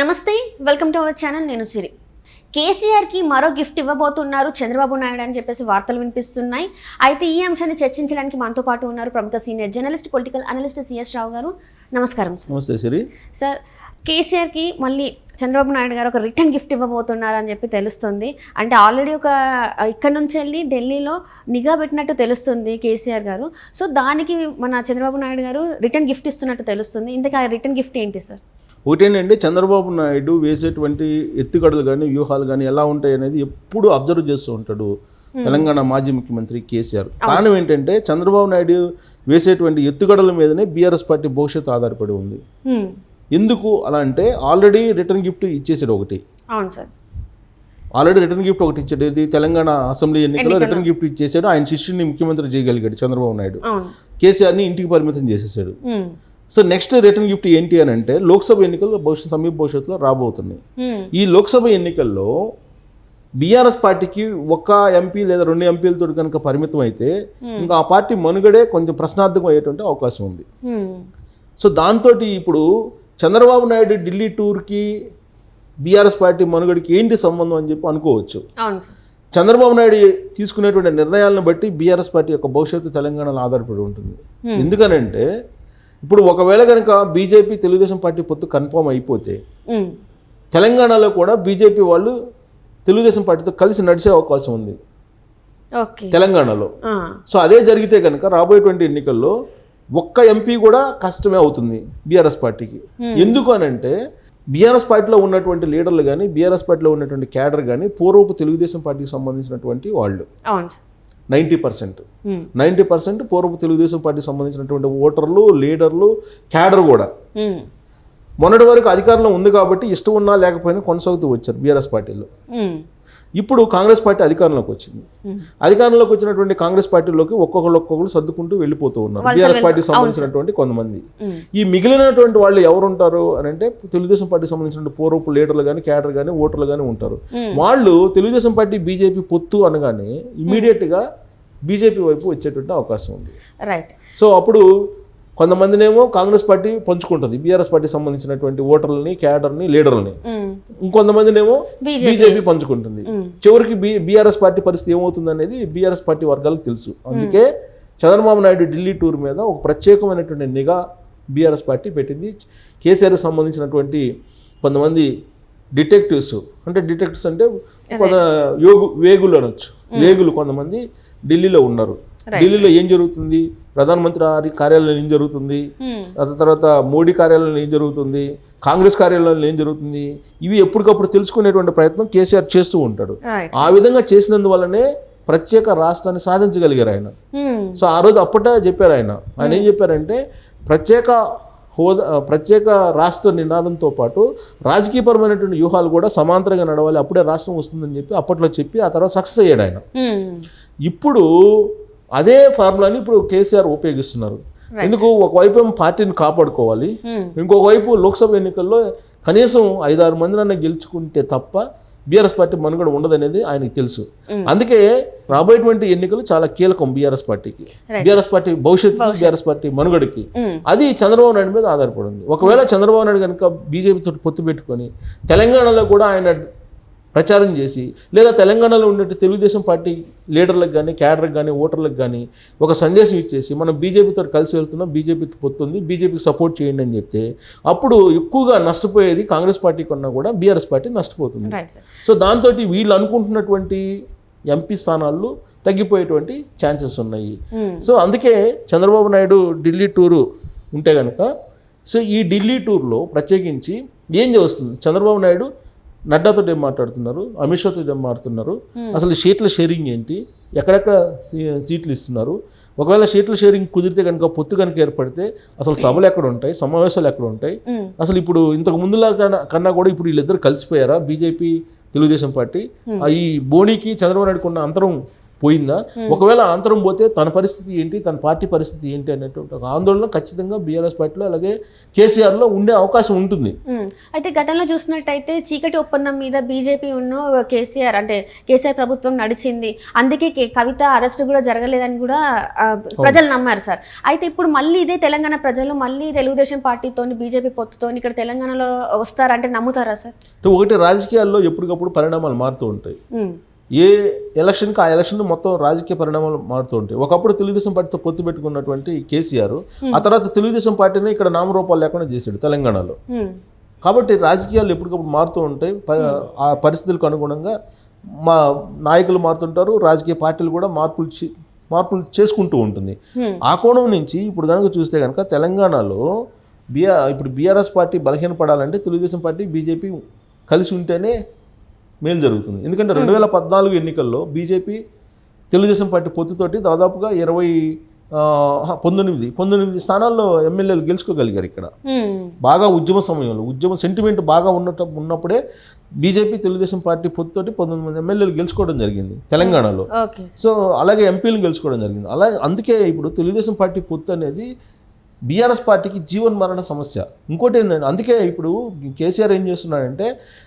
నమస్తే welcome to our channel నేను సిరి. కేసీఆర్కి మరో గిఫ్ట్ ఇవ్వబోతున్నారు చంద్రబాబు నాయుడు అని చెప్పేసి వార్తలు వినిపిస్తున్నాయి. అయితే ఈ అంశాన్ని చర్చించడానికి మనతో పాటు ఉన్నారు ప్రముఖ senior journalist political analyst C S Rao garu. నమస్కారం సార్. నమస్తే సిరి. సార్ కేసీఆర్కి మళ్ళీ చంద్రబాబు నాయుడు గారు ఒక రిటర్న్ గిఫ్ట్ ఇవ్వబోతున్నారు అని చెప్పి తెలుస్తుంది. అంటే ఆల్రెడీ ఒక ఇక్కడ నుంచి వెళ్ళి ఢిల్లీలో నిఘా పెట్టినట్టు తెలుస్తుంది కేసీఆర్ గారు. సో దానికి మన చంద్రబాబు నాయుడు గారు రిటర్న్ గిఫ్ట్ ఇస్తున్నట్టు తెలుస్తుంది. ఇంతకీ ఆ రిటర్న్ గిఫ్ట్ ఏంటి సార్? ఒకటేనండి చంద్రబాబు నాయుడు వేసేటువంటి ఎత్తుగడలు కానీ వ్యూహాలు కానీ ఎలా ఉంటాయి అనేది ఎప్పుడు అబ్జర్వ్ చేస్తూ ఉంటాడు. తెలంగాణ మాజీ ముఖ్యమంత్రి కేసీఆర్. కారణం ఏంటంటే చంద్రబాబు నాయుడు వేసేటువంటి ఎత్తుగడల మీదనే బీఆర్ఎస్ పార్టీ భవిష్యత్తు ఆధారపడి ఉంది. ఎందుకు అలా అంటే ఆల్రెడీ రిటర్న్ గిఫ్ట్ ఇచ్చేసాడు ఒకటి. అవును సార్. ఆల్రెడీ రిటర్న్ గిఫ్ట్ ఒకటి ఇచ్చాడు. ఇది తెలంగాణ అసెంబ్లీ ఎన్నికల్లో రిటర్న్ గిఫ్ట్ ఇచ్చేసాడు. ఆయన శిష్యుని ముఖ్యమంత్రి చేయగలిగాడు చంద్రబాబు నాయుడు. కేసీఆర్ని ఇంటికి పరిమితం చేసేసాడు. సో నెక్స్ట్ రిటర్న్ గిఫ్ట్ ఏంటి అని అంటే లోక్సభ ఎన్నికలు భవిష్యత్ సమీప భవిష్యత్తులో రాబోతున్నాయి. ఈ లోక్సభ ఎన్నికల్లో బీఆర్ఎస్ పార్టీకి ఒక్క ఎంపీ లేదా రెండు ఎంపీలతో కనుక పరిమితం అయితే ఇంకా ఆ పార్టీ మనుగడే కొంచెం ప్రశ్నార్థకం అయ్యేటువంటి అవకాశం ఉంది. సో దాంతో ఇప్పుడు చంద్రబాబు నాయుడు ఢిల్లీ టూర్కి బీఆర్ఎస్ పార్టీ మనుగడికి ఏంటి సంబంధం అని చెప్పి అనుకోవచ్చు. చంద్రబాబు నాయుడు తీసుకునేటువంటి నిర్ణయాలను బట్టి బీఆర్ఎస్ పార్టీ యొక్క భవిష్యత్తు తెలంగాణలో ఆధారపడి ఉంటుంది. ఎందుకనంటే ఇప్పుడు ఒకవేళ కనుక బీజేపీ తెలుగుదేశం పార్టీ పొత్తు కన్ఫర్మ్ అయిపోతే. తెలంగాణలో కూడా బీజేపీ వాళ్ళు తెలుగుదేశం పార్టీతో కలిసి నడిచే అవకాశం ఉంది. తెలంగాణలో. సో అదే జరిగితే కనుక రాబోయేటువంటి ఎన్నికల్లో ఒక్క ఎంపీ కూడా కష్టమే అవుతుంది బీఆర్ఎస్ పార్టీకి. ఎందుకు అని అంటే బీఆర్ఎస్ పార్టీలో ఉన్నటువంటి లీడర్లు కానీ బీఆర్ఎస్ పార్టీలో ఉన్నటువంటి క్యాడర్ కానీ పూర్వపు తెలుగుదేశం పార్టీకి సంబంధించినటువంటి వాళ్ళు. Ninety percent. నైంటీ పర్సెంట్ పూర్వపు తెలుగుదేశం పార్టీకి సంబంధించినటువంటి ఓటర్లు లీడర్లు క్యాడర్ కూడా. మొన్నటి వరకు అధికారంలో ఉంది కాబట్టి ఇష్టం ఉన్నా లేకపోయినా కొనసాగుతూ వచ్చారు బీఆర్ఎస్ పార్టీలో. ఇప్పుడు కాంగ్రెస్ పార్టీ అధికారంలోకి వచ్చింది. అధికారంలోకి వచ్చినటువంటి కాంగ్రెస్ పార్టీలోకి ఒక్కొక్కరు ఒక్కొక్కరు సర్దుకుంటూ వెళ్ళిపోతూ ఉన్నారు. బీఆర్ఎస్ పార్టీకి సంబంధించినటువంటి కొంతమంది. ఈ మిగిలినటువంటి వాళ్ళు ఎవరు ఉంటారు అని అంటే తెలుగుదేశం పార్టీకి సంబంధించిన పూర్వపు లీడర్లు కానీ క్యాడర్ కానీ ఓటర్లు కానీ ఉంటారు. వాళ్ళు తెలుగుదేశం పార్టీ బీజేపీ పొత్తు అనగానే ఇమీడియట్గా బీజేపీ వైపు వచ్చేటువంటి అవకాశం ఉంది. రైట్ సో అప్పుడు కొంతమందినేమో కాంగ్రెస్ పార్టీ పంచుకుంటుంది. బీఆర్ఎస్ పార్టీ సంబంధించినటువంటి ఓటర్లని క్యాడర్ని లీడర్లని. హ్మ్. ఇంకొంతమందినేమో బీజేపీ. బీజేపీ పంచుకుంటుంది. చివరికి బీ బీఆర్ఎస్ పార్టీ పరిస్థితి ఏమవుతుంది అనేది బీఆర్ఎస్ పార్టీ వర్గాలకు తెలుసు. అందుకే చంద్రబాబు నాయుడు ఢిల్లీ టూర్ మీద ఒక ప్రత్యేకమైనటువంటి నిఘా బీఆర్ఎస్ పార్టీ పెట్టింది. కేసీఆర్కి సంబంధించినటువంటి కొంతమంది డిటెక్టివ్స్ అంటే డిటెక్టివ్స్ అంటే కొంత యోగు వేగులు అనొచ్చు. వేగులు కొంతమంది ఢిల్లీలో ఉన్నారు. ఢిల్లీలో ఏం జరుగుతుంది? ప్రధానమంత్రి కార్యాలయంలో ఏం జరుగుతుంది? తర్వాత మోడీ కార్యాలయంలో ఏం జరుగుతుంది? కాంగ్రెస్ కార్యాలయంలో ఏం జరుగుతుంది? ఇవి ఎప్పటికప్పుడు తెలుసుకునేటువంటి ప్రయత్నం కేసీఆర్ చేస్తూ ఉంటాడు. ఆ విధంగా చేసినందువల్లనే ప్రత్యేక రాష్ట్రాన్ని సాధించగలిగారు ఆయన. సో ఆ రోజు అప్పటే చెప్పారు ఆయన. ఆయన ఏం చెప్పారంటే ప్రత్యేక హోదా ప్రత్యేక రాష్ట్ర నినాదంతో పాటు రాజకీయపరమైనటువంటి వ్యూహాలు కూడా సమాంతరంగా నడవాలి అప్పుడే రాష్ట్రం వస్తుందని చెప్పి అప్పట్లో చెప్పి ఆ తర్వాత సక్సెస్ అయ్యాడు ఆయన. ఇప్పుడు అదే ఫార్ములాని ఇప్పుడు కేసీఆర్ ఉపయోగిస్తున్నారు. ఎందుకు? ఒకవైపు ఏమో పార్టీని కాపాడుకోవాలి హ్మ్. ఇంకొక వైపు లోక్సభ ఎన్నికల్లో కనీసం ఐదారు మందినన్నా గెలుచుకుంటే తప్ప బీఆర్ఎస్ పార్టీ మనుగడ ఉండదనేది ఆయనకి తెలుసు. అందుకే రాబోయేటువంటి ఎన్నికలు చాలా కీలకం బీఆర్ఎస్ పార్టీకి. బీఆర్ఎస్ పార్టీ భవిష్యత్తు. బీఆర్ఎస్ పార్టీ మనుగడకి. Hmm. అది చంద్రబాబు నాయుడు మీద ఆధారపడి ఉంది. ఒకవేళ చంద్రబాబు నాయుడు కనుక బీజేపీతో పొత్తు పెట్టుకొని తెలంగాణలో కూడా ఆయన ప్రచారం చేసి లేదా తెలంగాణలో ఉండే తెలుగుదేశం పార్టీ లీడర్లకు కానీ క్యాడర్కి కానీ ఓటర్లకు కానీ ఒక సందేశం ఇచ్చేసి మనం బీజేపీతో కలిసి వెళ్తున్నాం బీజేపీతో పొత్తుంది బీజేపీకి సపోర్ట్ చేయండి అని చెప్తే అప్పుడు ఎక్కువగా నష్టపోయేది కాంగ్రెస్ పార్టీ కన్నా కూడా బీఆర్ఎస్ పార్టీ నష్టపోతుంది. సో దాంతో వీళ్ళు అనుకుంటున్నటువంటి ఎంపీ స్థానాలు తగ్గిపోయేటువంటి ఛాన్సెస్ ఉన్నాయి. Hmm. సో అందుకే చంద్రబాబు నాయుడు ఢిల్లీ టూరు ఉంటే కనుక సో ఈ ఢిల్లీ టూర్లో ప్రత్యేకించి ఏం చేస్తుంది? చంద్రబాబు నాయుడు నడ్డాతో ఏం మాట్లాడుతున్నారు? అమిత్ షాతో ఏం మాట్లాడుతున్నారు? అసలు సీట్ల షేరింగ్ ఏంటి? ఎక్కడెక్కడ సీట్లు ఇస్తున్నారు? ఒకవేళ సీట్ల షేరింగ్ కుదిరితే కనుక పొత్తు కనుక ఏర్పడితే అసలు సభలు ఎక్కడ ఉంటాయి? సమావేశాలు ఎక్కడ ఉంటాయి. అసలు ఇప్పుడు ఇంతకు ముందులా కన్నా కూడా ఇప్పుడు వీళ్ళిద్దరు కలిసిపోయారా? BJP Telugu Desam party? ఈ బోనీకి చంద్రబాబు నాయుడుకు ఉన్న అంతరం పోయిందా? ఒకవేళ అంతరం పోతే తన పరిస్థితి ఏంటి? తన పార్టీ పరిస్థితి ఏంటి? అనేటువంటి ఒక ఆందోళన ఖచ్చితంగా బీఆర్ఎస్ పార్టీలో అలాగే కేసీఆర్లో ఉండే అవకాశం ఉంటుంది. అయితే గతంలో చూసినట్టయితే చీకటి ఒప్పందం మీద బీజేపీ ఉన్న కేసీఆర్ అంటే కేసీఆర్ ప్రభుత్వం నడిచింది. అందుకే కవిత అరెస్ట్ కూడా జరగలేదని కూడా ప్రజలు నమ్మారు సార్. అయితే ఇప్పుడు మళ్ళీ ఇదే తెలంగాణ ప్రజలు మళ్ళీ తెలుగుదేశం పార్టీతో బీజేపీ పొత్తుతో ఇక్కడ తెలంగాణలో వస్తారంటే నమ్ముతారా సార్? ఒకటి రాజకీయాల్లో ఎప్పటికప్పుడు పరిణామాలు మారుతూ ఉంటాయి. ఏ ఎలక్షన్కి ఆ ఎలక్షన్ మొత్తం రాజకీయ పరిణామాలు మారుతూ ఉంటాయి. ఒకప్పుడు తెలుగుదేశం పార్టీతో పొత్తు పెట్టుకున్నటువంటి కేసీఆర్ ఆ తర్వాత తెలుగుదేశం పార్టీని ఇక్కడ నామరూపాలు లేకుండా చేశాడు తెలంగాణలో. కాబట్టి రాజకీయాలు ఎప్పటికప్పుడు మారుతూ ఉంటాయి. ఆ పరిస్థితులకు అనుగుణంగా మా నాయకులు మారుతుంటారు రాజకీయ పార్టీలు కూడా మార్పులు మార్పులు చేసుకుంటూ ఉంటుంది. ఆ కోణం నుంచి ఇప్పుడు కనుక చూస్తే కనుక తెలంగాణలో బిఆర్ ఇప్పుడు బీఆర్ఎస్ పార్టీ బలహీనపడాలంటే తెలుగుదేశం పార్టీ బీజేపీ కలిసి ఉంటేనే మేలు జరుగుతుంది. ఎందుకంటే రెండు వేల పద్నాలుగు ఎన్నికల్లో బీజేపీ తెలుగుదేశం పార్టీ పొత్తుతోటి దాదాపుగా ఇరవై పంతొమ్మిది పంతొమ్మిది స్థానాల్లో ఎమ్మెల్యేలు గెలుచుకోగలిగారు ఇక్కడ. బాగా ఉద్యమ సమయంలో ఉద్యమ సెంటిమెంట్ బాగా ఉన్నట ఉన్నప్పుడే బీజేపీ తెలుగుదేశం పార్టీ పొత్తుతోటి పంతొమ్మిది మంది ఎమ్మెల్యేలు గెలుచుకోవడం జరిగింది తెలంగాణలో. సో అలాగే ఎంపీలు గెలుచుకోవడం జరిగింది. అలాగే అందుకే ఇప్పుడు తెలుగుదేశం పార్టీ పొత్తు అనేది బీఆర్ఎస్ పార్టీకి జీవన్ మరణ సమస్య ఇంకోటి ఏంటంటే అందుకే ఇప్పుడు కేసీఆర్ ఏం చేస్తున్నాడంటే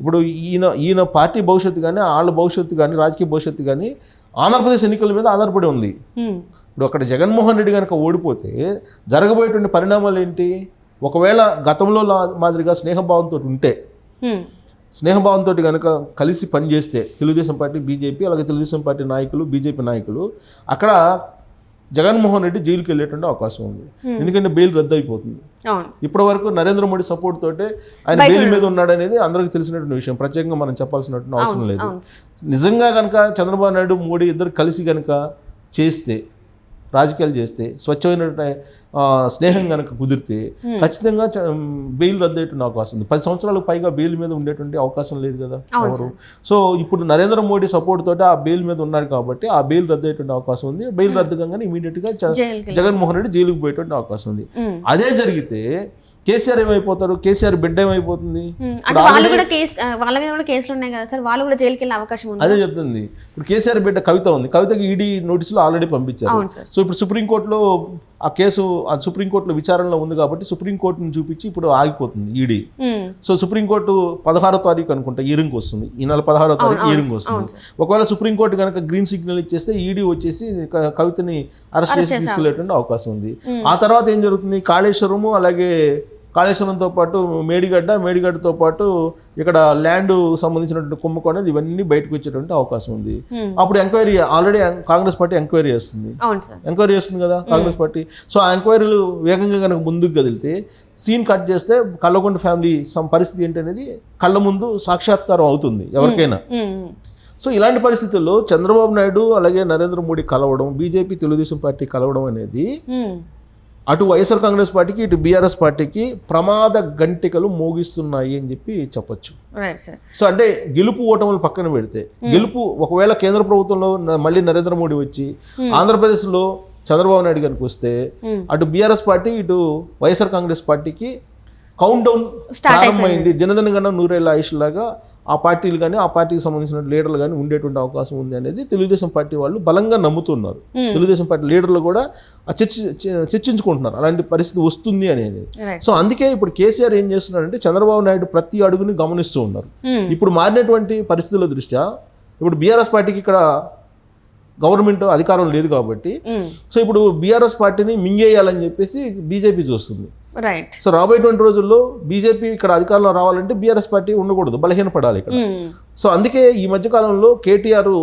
ఇప్పుడు ఈయన ఈయన పార్టీ భవిష్యత్తు కానీ వాళ్ళ భవిష్యత్తు కానీ రాజకీయ భవిష్యత్తు కానీ ఆంధ్రప్రదేశ్ ఎన్నికల మీద ఆధారపడి ఉంది. ఇప్పుడు అక్కడ జగన్మోహన్ రెడ్డి కనుక ఓడిపోతే జరగబోయేటువంటి పరిణామాలు ఏంటి ఒకవేళ గతంలో మాదిరిగా స్నేహభావంతో ఉంటే. స్నేహభావంతో కనుక కలిసి పనిచేస్తే తెలుగుదేశం పార్టీ బీజేపీ అలాగే తెలుగుదేశం పార్టీ నాయకులు బీజేపీ నాయకులు అక్కడ జగన్మోహన్ రెడ్డి జైలుకి వెళ్ళేటువంటి అవకాశం ఉంది. ఎందుకంటే బెయిల్ రద్దు అయిపోతుంది ఇప్పటి వరకు నరేంద్ర మోడీ సపోర్ట్ తోటే ఆయన బెయిల్ మీద ఉన్నాడనేది అందరికీ తెలిసినటువంటి విషయం. ప్రత్యేకంగా మనం చెప్పాల్సినటువంటి అవసరం లేదు. నిజంగా కనుక చంద్రబాబు నాయుడు మోడీ ఇద్దరు కలిసి కనుక చేస్తే రాజకీయాలు చేస్తే స్వచ్ఛమైన స్నేహం కనుక కుదిరితే ఖచ్చితంగా చ- బెయిల్ రద్దు అయ్యేటువంటి అవకాశం ఉంది. పది సంవత్సరాలకు పైగా బెయిల్ మీద ఉండేటువంటి అవకాశం లేదు కదా ఎవరు? సో ఇప్పుడు నరేంద్ర మోడీ సపోర్ట్ తోటి ఆ బెయిల్ మీద ఉన్నాడు కాబట్టి ఆ బెయిల్ రద్దు అయ్యేటువంటి అవకాశం ఉంది. బెయిల్ రద్దు కాగానే ఇమీడియట్గా జైలుకి జగన్మోహన్ రెడ్డి జైలుకు పోయేటువంటి అవకాశం ఉంది. ఉమ్. అదే జరిగితే కేసీఆర్ ఏమైపోతాడు? కేసీఆర్ బిడ్డ ఏమైపోతుంది? వాళ్ళు కూడా కేసు ఆ, వాళ్ళ మీద కూడా కేసులు ఉన్నాయి కదా సార్. వాళ్ళు కూడా జైలుకి వెళ్ళే అవకాశం ఉంది? అదే చెప్తుంది. ఇప్పుడు కేసీఆర్ బిడ్డ కవిత ఉంది. కవితకి ఈడీ నోటీసులు ఆల్రెడీ పంపించారు. సో ఇప్పుడు సుప్రీంకోర్టులో ఆ కేసు ఆ సుప్రీంకోర్టులో విచారణలో ఉంది కాబట్టి సుప్రీంకోర్టును చూపించి ఇప్పుడు ఆగిపోతుంది ఈడీ. సో సుప్రీంకోర్టు పదహారో తారీఖు అనుకుంటా ఈరింగ్ వస్తుంది. ఈ నెల పదహారో తారీఖు ఈరింగ్ వస్తుంది. ఒకవేళ సుప్రీంకోర్టు కనుక గ్రీన్ సిగ్నల్ ఇచ్చేస్తే ఈడీ వచ్చేసి కవితని అరెస్ట్ చేసి తీసుకెళ్ళేటువంటి అవకాశం ఉంది. ఆ తర్వాత ఏం జరుగుతుంది? కాళేశ్వరము అలాగే కాళేశ్వరంతో పాటు మేడిగడ్డ మేడిగడ్డతో పాటు ఇక్కడ ల్యాండ్ సంబంధించినటువంటి కుంభకోణాలు ఇవన్నీ బయటకు వచ్చేటువంటి అవకాశం ఉంది. అప్పుడు enquiry already Congress party enquiry చేస్తుంది. ఎంక్వైరీ చేస్తుంది కదా కాంగ్రెస్ పార్టీ. సో ఆ ఎంక్వైరీలు వేగంగా కనుక ముందుకు కదిలితే సీన్ కట్ చేస్తే కల్లకొండ ఫ్యామిలీ సమ్ పరిస్థితి ఏంటనేది కళ్ళ ముందు సాక్షాత్కారం అవుతుంది ఎవరికైనా. సో ఇలాంటి పరిస్థితుల్లో చంద్రబాబు నాయుడు అలాగే నరేంద్ర మోడీ కలవడం బీజేపీ తెలుగుదేశం పార్టీ కలవడం అనేది. అటు వైఎస్ఆర్ కాంగ్రెస్ పార్టీకి ఇటు బీఆర్ఎస్ పార్టీకి ప్రమాద గంటికలు మోగిస్తున్నాయి అని చెప్పి చెప్పొచ్చు. సో అంటే గెలుపు ఓటములు పక్కన పెడితే గెలుపు ఒకవేళ కేంద్ర ప్రభుత్వంలో మళ్ళీ నరేంద్ర మోడీ వచ్చి ఆంధ్రప్రదేశ్లో చంద్రబాబు నాయుడు గారికి వస్తే Hmm. అటు బీఆర్ఎస్ పార్టీ ఇటు వైఎస్ఆర్ కాంగ్రెస్ పార్టీకి కౌంట్ డౌన్ ప్రారంభమైంది. దినదిన గణ నూరేళ్ళ ఆయుష్ లాగా ఆ పార్టీలు కానీ ఆ పార్టీకి సంబంధించిన లీడర్లు కానీ ఉండేటువంటి అవకాశం ఉంది అనేది తెలుగుదేశం పార్టీ వాళ్ళు బలంగా నమ్ముతున్నారు. తెలుగుదేశం పార్టీ లీడర్లు కూడా చర్చ చర్చించుకుంటున్నారు. అలాంటి పరిస్థితి వస్తుంది అనేది. సో అందుకే ఇప్పుడు కేసీఆర్ ఏం చేస్తున్నాడంటే చంద్రబాబు నాయుడు ప్రతి అడుగుని గమనిస్తూ ఉన్నారు. ఉమ్. ఇప్పుడు మారినటువంటి పరిస్థితుల దృష్ట్యా ఇప్పుడు బీఆర్ఎస్ పార్టీకి ఇక్కడ గవర్నమెంట్ అధికారం లేదు కాబట్టి ఉమ్. సో ఇప్పుడు బీఆర్ఎస్ పార్టీని మింగేయాలని చెప్పేసి బీజేపీ చూస్తుంది. రైట్ సో రాబోయేటువంటి రోజుల్లో బీజేపీ ఇక్కడ అధికారంలో రావాలంటే బీఆర్ఎస్ పార్టీ ఉండకూడదు బలహీనపడాలి ఇక్కడ. సో అందుకే ఈ మధ్యకాలంలో కేటీఆర్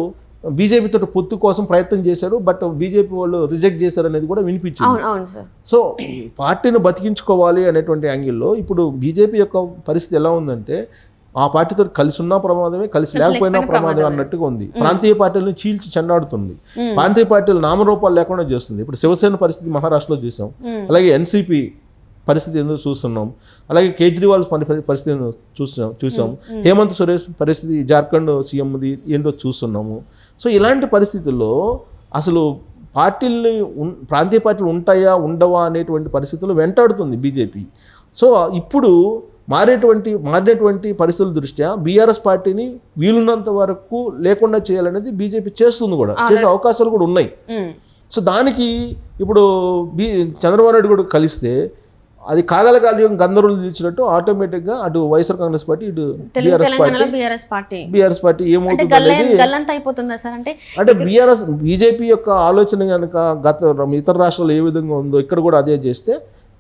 బీజేపీతో పొత్తు కోసం ప్రయత్నం చేశాడు బట్ బీజేపీ వాళ్ళు రిజెక్ట్ చేశారు అనేది కూడా వినిపించింది. సో పార్టీని బతికించుకోవాలి అనేటువంటి యాంగిల్లో ఇప్పుడు బీజేపీ యొక్క పరిస్థితి ఎలా ఉందంటే ఆ పార్టీతో కలిసి ఉన్నా ప్రమాదమే కలిసి లేకపోయినా ప్రమాదమే అన్నట్టుగా ఉంది. ప్రాంతీయ పార్టీలను చీల్చి చెండాడుతుంది ప్రాంతీయ పార్టీలు నామరూపాలు లేకుండా చేస్తుంది. ఇప్పుడు శివసేన పరిస్థితి మహారాష్ట్రలో చూసాం. అలాగే ఎన్సీపీ పరిస్థితి ఎందుకు చూస్తున్నాం. అలాగే కేజ్రీవాల్ పని- పరిస్థితి ఏందో చూసాం. చూసాం హేమంత్ సురేష్ పరిస్థితి జార్ఖండ్ సీఎంది ఏంటో చూస్తున్నాము. సో ఇలాంటి పరిస్థితుల్లో అసలు పార్టీల్ని ప్రాంతీయ పార్టీలు ఉంటాయా ఉండవా అనేటువంటి పరిస్థితులు వెంటాడుతుంది బీజేపీ. సో ఇప్పుడు మారేటువంటి మారినటువంటి పరిస్థితుల దృష్ట్యా బీఆర్ఎస్ పార్టీని వీలున్నంత వరకు లేకుండా చేయాలనేది బీజేపీ చేస్తుంది కూడా. చేసే అవకాశాలు కూడా ఉన్నాయి. సో దానికి ఇప్పుడు బీ చంద్రబాబు నాయుడు కూడా కలిస్తే అది కాగల కాలం గందరగోళం నిలిచినట్టు ఆటోమేటిక్గా అటు వైఎస్ఆర్ కాంగ్రెస్ పార్టీ ఇటు BRS party BRS party. BRS party అంటే ఏమవుతుంది అయిపోతుందా సార్? అంటే అంటే బీఆర్ఎస్ బీజేపీ యొక్క ఆలోచన కనుక గత ఇతర రాష్ట్రాల్లో ఏ విధంగా ఉందో ఇక్కడ కూడా అదే చేస్తే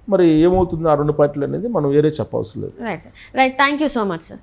మరి ఏమవుతుంది ఆ రెండు పార్టీలు అనేది మనం వేరే చెప్పవసరం లేదు. Right sir right thank you so much sir